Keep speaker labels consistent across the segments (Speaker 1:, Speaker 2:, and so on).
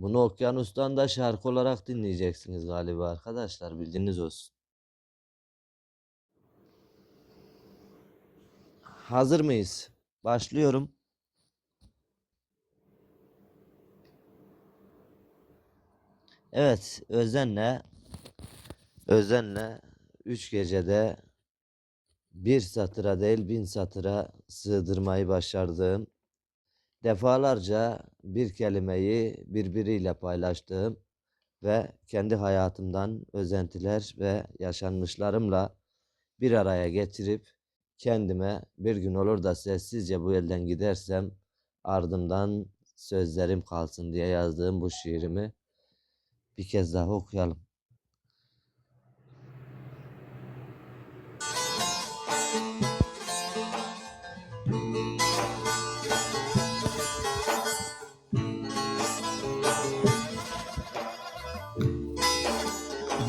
Speaker 1: Bunu Okyanus'tan da şarkı olarak dinleyeceksiniz galiba arkadaşlar bilginiz olsun. Hazır mıyız? Başlıyorum. Evet, özenle özenle üç gecede bir satıra değil bin satıra sığdırmayı başardığım, defalarca bir kelimeyi birbiriyle paylaştığım ve kendi hayatımdan özentiler ve yaşanmışlarımla bir araya getirip kendime bir gün olur da sessizce bu elden gidersem ardımdan sözlerim kalsın diye yazdığım bu şiirimi bir kez daha okuyalım.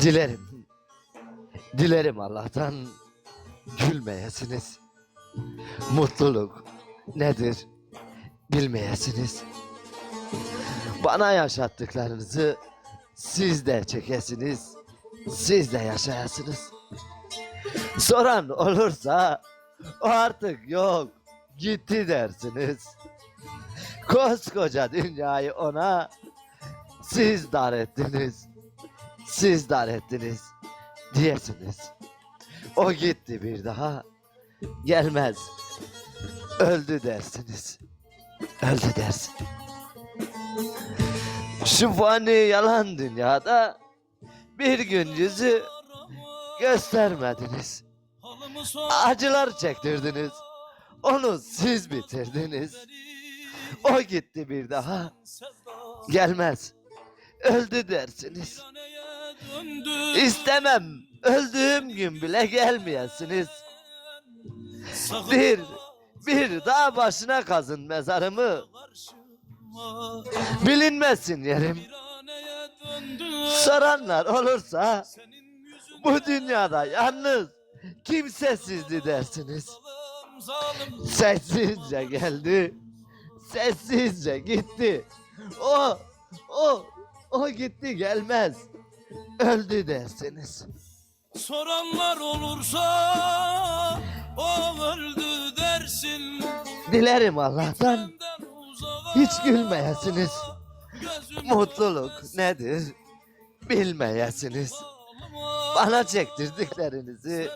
Speaker 1: Dilerim. Dilerim Allah'tan gülmeyesiniz. Mutluluk nedir bilmeyesiniz. Bana yaşattıklarınızı siz de çekesiniz. Siz de yaşayasınız. Soran olursa o artık yok gitti dersiniz. Koskoca dünyayı ona siz dar ettiniz. Siz dar ettiniz diyesiniz. O gitti bir daha gelmez. Öldü dersiniz. Öldü dersin. Şu fani yalan dünyada bir gün yüzü göstermediniz. Acılar çektirdiniz. Onu siz bitirdiniz. O gitti bir daha gelmez. Öldü dersiniz. İstemem öldüğüm gün bile gelmeyesiniz. Bir, bir dağ başına kazın mezarımı. Bilinmesin yerim. Soranlar olursa bu dünyada yalnız kimsesizdi dersiniz. Sessizce geldi. Sessizce gitti. O, o, o gitti gelmez. Öldü dersiniz.
Speaker 2: Soranlar olursa o öldü dersin.
Speaker 1: Dilerim Allah'tan hiç gülmeyesiniz. Mutluluk nedir bilmeyesiniz. Bana çektirdiklerinizi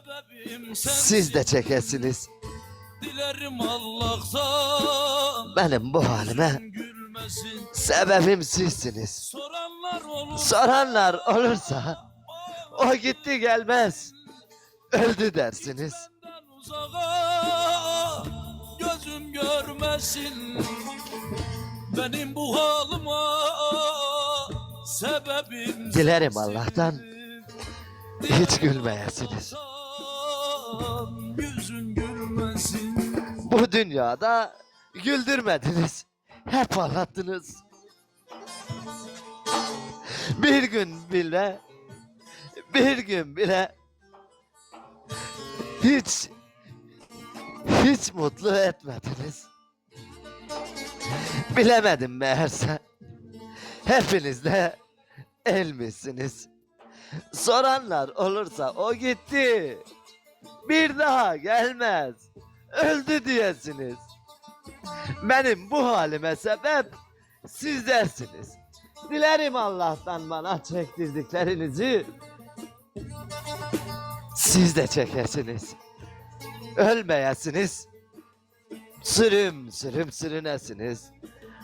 Speaker 1: siz de çekesiniz.
Speaker 2: Dilerim Allah'tan
Speaker 1: Benim bu halime sebebim sizsiniz.
Speaker 2: Soranlar olursa
Speaker 1: Soranlar olursa o gitti gelmez. Öldü dersiniz.
Speaker 2: Uzağa gözüm görmesin benim bu halıma sebebim
Speaker 1: Dilerim. Allah'tan hiç gülmeyesiniz.
Speaker 2: Yüzün gülmesin
Speaker 1: Bu dünyada güldürmediniz. Hep ağlattınız. Bir gün bile bir gün bile hiç hiç mutlu etmediniz. Bilemedim meğerse. Hepiniz de elmişsiniz. Soranlar olursa o gitti. Bir daha gelmez. Öldü diyesiniz. Benim bu halime sebep sizlersiniz. Dilerim Allah'tan bana çektirdiklerinizi siz de çekesiniz. Ölmeyesiniz. Sürüm sürüm sürünesiniz.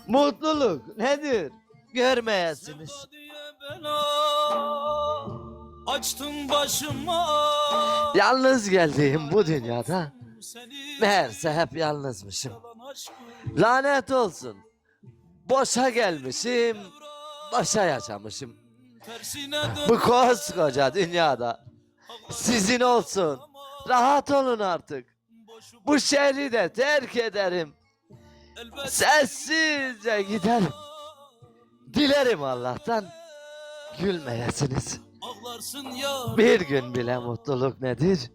Speaker 1: Mutluluk nedir? Görmeyesiniz.
Speaker 2: açtın başıma
Speaker 1: Yalnız geldiğim bu dünyada meğerse hep yalnızmışım. Lanet olsun. Boşa gelmişim, boşa yaşamışım. Bu koskoca dünyada sizin olsun. Rahat olun artık. Bu şehri de terk ederim. Sessizce giderim. Dilerim Allah'tan gülmeyesiniz. Bir gün bile mutluluk nedir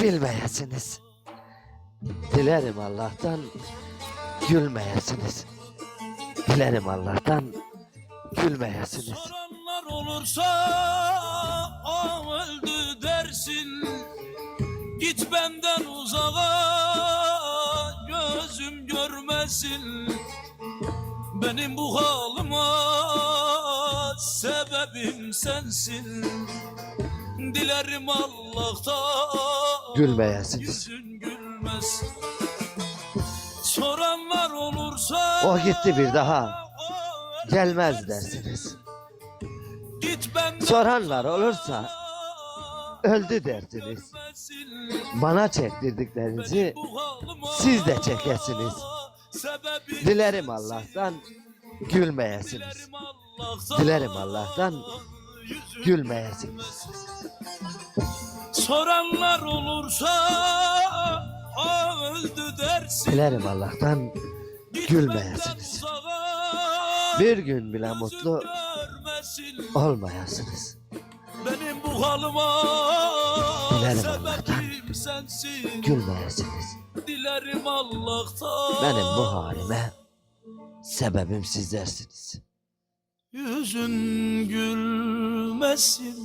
Speaker 1: bilmeyesiniz. Dilerim Allah'tan gülmeyesiniz. Dilerim Allah'tan gülmeyesiniz.
Speaker 2: Soranlar olursa ah öldü dersin. Git benden uzağa gözüm görmesin. Benim bu halıma sebebim sensin. Dilerim Allah'tan
Speaker 1: Gülmeyesiniz.
Speaker 2: yüzün gülmez Soranlar olursa
Speaker 1: O gitti bir daha.
Speaker 2: "Ah,
Speaker 1: Gelmez
Speaker 2: dersin."
Speaker 1: dersiniz. Soranlar olursa öldü dersiniz. Bana çektirdiklerinizi siz de çekesiniz. Dilerim Allah'tan gülmeyesiniz. Dilerim Allah'tan Gülmeyesiniz.
Speaker 2: Soranlar olursa "Aa, öldü dersin.
Speaker 1: Dilerim Allah'tan gülmeyesiniz. Bir gün bile mutlu olmayasınız.
Speaker 2: Benim bu halıma
Speaker 1: Dilerim Allah'tan. Gülmeyesiniz.
Speaker 2: Dilerim Allah'tan.
Speaker 1: Benim bu halime sebebim sizlersiniz.
Speaker 2: Yüzün gülmesin